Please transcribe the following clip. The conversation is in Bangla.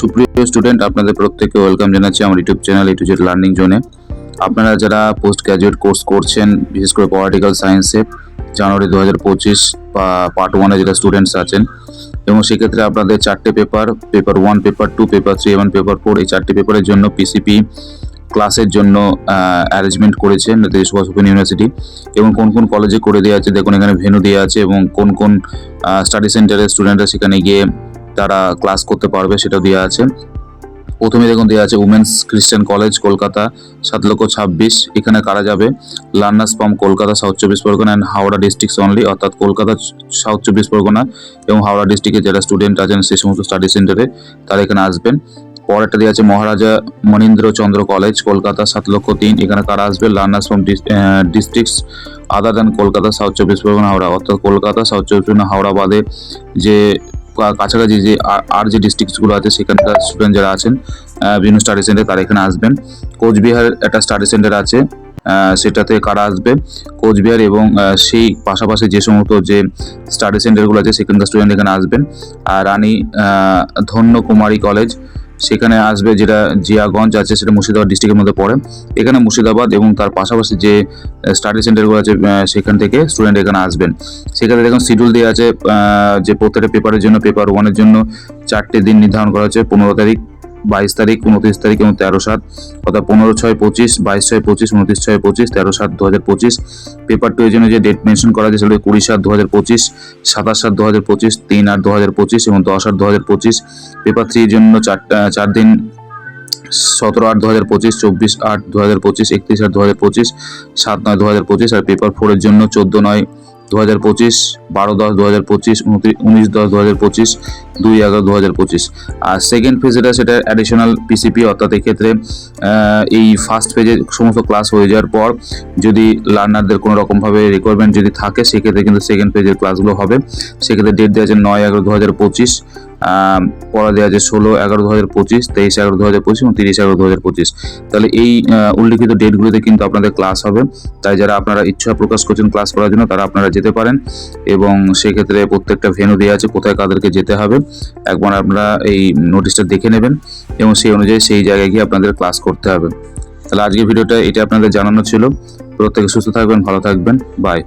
সুপ্রিয় স্টুডেন্ট আপনাদের প্রত্যেককে ওয়েলকাম জানাচ্ছি আমার YouTube channel E to Z learning জোনে আপনারা যারা পোস্ট গ্র্যাজুয়েট কোর্স করছেন, বিশেষ করে পলিটিক্যাল সায়েন্সে জানুয়ারি দু হাজার পঁচিশ বা পার্ট ওয়ানে যারা স্টুডেন্টস আছেন, এবং সেক্ষেত্রে আপনাদের চারটে paper paper one paper two paper three এবং পেপার ফোর এই চারটে পেপারের জন্য পিসিপি ক্লাসের জন্য অ্যারেঞ্জমেন্ট করেছে নেতাজি সুভাষ ওপেন ইউনিভার্সিটি এবং কোন কোন কলেজে করে দেওয়া আছে, দেখুন এখানে ভেনু দেওয়া আছে এবং কোন কোন স্টাডি সেন্টারের স্টুডেন্টরা সেখানে গিয়ে তারা ক্লাস করতে পারবে, সেটাও দেওয়া আছে। প্রথমে দেখুন দেওয়া আছে উমেন্স খ্রিস্টান কলেজ কলকাতা, সাত লক্ষ ছাব্বিশ। এখানে কারা যাবে? লার্নার্স ফ্রম কলকাতা সাউথ চব্বিশ Pargana and Howrah districts only অর্থাৎ কলকাতা সাউথ চব্বিশ পরগনা এবং হাওড়া ডিস্ট্রিক্টে যারা স্টুডেন্ট আছেন সেই সমস্ত স্টাডি সেন্টারে তারা এখানে আসবেন। পরেরটা দেওয়া আছে মহারাজা মনীন্দ্র চন্দ্র কলেজ কলকাতা, সাত লক্ষ তিন। এখানে কারা আসবে? Learners from districts other than Kolkata south চব্বিশ পরগনা, হাওড়া। অর্থাৎ কলকাতা সাউথ চব্বিশ পরগনা হাওড়া বাদে যে কাছাকাছি যে আর- যে ডিস্ট্রিক্টসগুলো আছে, সেখানকার স্টুডেন্ট যারা আছেন বিভিন্ন স্টাডি সেন্টার তারা এখানে আসবেন। কোচবিহারের একটা স্টাডি সেন্টার আছে সেটাতে কারা আসবে? কোচবিহার এবং সেই পাশাপাশি যে সমস্ত যে স্টাডি সেন্টারগুলো আছে, সেখানকার স্টুডেন্ট এখানে আসবেন। আর রানী ধন্য কুমারী কলেজ সেখানে আসবে যেটা জিয়াগঞ্জ আছে, সেটা মুর্শিদাবাদ ডিস্ট্রিক্টের মধ্যে পড়ে। এখানে মুর্শিদাবাদ এবং তার পাশাপাশি যে স্টাডি সেন্টারগুলো আছে সেখান থেকে স্টুডেন্ট এখানে আসবেন। সেখানে দেখুন শিডিউল দেওয়া আছে যে প্রত্যেকটা পেপারের জন্য পেপার ওয়ানের জন্য চারটে দিন নির্ধারণ করা হয়েছে পনেরো তারিখ। বাইশ তারিখ, উনত্রিশ তারিখ এবং তেরো সাত, অর্থাৎ পনেরো ছয় পঁচিশ, বাইশ ছয় পঁচিশ, উনত্রিশ ছয় পঁচিশ, তেরো সাত দু হাজার পঁচিশ। পেপার টু এর জন্য যে ডেট মেনশন করা আছে সেটা কুড়ি সাত দু হাজার পঁচিশ, সাতাশ সাত দু হাজার পঁচিশ, তিন আট দু হাজার পঁচিশ এবং দশ আট দু হাজার পঁচিশ পেপার থ্রির জন্য চারটা চার দিন, সতেরো আট দু হাজার পঁচিশ, চব্বিশ আট দু হাজার পঁচিশ, একত্রিশ আট দু হাজার পঁচিশ, সাত নয় দু হাজার পঁচিশ আর পেপার ফোরের জন্য চোদ্দ নয় দু হাজার পঁচিশ, বারো দশ দু হাজার পঁচিশ, উনত্রিশ, উনিশ দশ দু হাজার পঁচিশ দুই এগারো দু হাজার পঁচিশ। আর সেকেন্ড ফেজ যেটা, সেটা অ্যাডিশনাল পিসিপি অর্থাৎ এক্ষেত্রে এই ফার্স্ট ফেজে সমস্ত ক্লাস হয়ে যাওয়ার পর, যদি লার্নারদের কোনো রকমভাবে রিকোয়ারমেন্ট যদি থাকে, সেক্ষেত্রে কিন্তু সেকেন্ড ফেজের ক্লাসগুলো হবে। সেক্ষেত্রে ডেট দেওয়া আছে নয় এগারো দু হাজার পঁচিশ পড়া দেওয়া আছে ষোলো এগারো দু হাজার পঁচিশ, তেইশ এগারো দু হাজার পঁচিশ এবং তিরিশ এগারো দু হাজার পঁচিশ। তাহলে এই উল্লিখিত ডেটগুলোতে কিন্তু আপনাদের ক্লাস হবে। তাই যারা আপনারা ইচ্ছা প্রকাশ করছেন ক্লাস করার জন্য, তারা আপনারা যেতে পারেন এবং সেক্ষেত্রে প্রত্যেকটা ভেনু দেওয়া আছে, কোথায় কাদেরকে যেতে হবে। একবার আপনারা এই নোটিশটা দেখে নেবেন এবং সেই অনুযায়ী সেই জায়গায় গিয়ে আপনাদের ক্লাস করতে হবে। তাহলে আজকের ভিডিওটা এটা আপনাদের জানানো ছিল। প্রত্যেকে সুস্থ থাকবেন, ভালো থাকবেন। বাই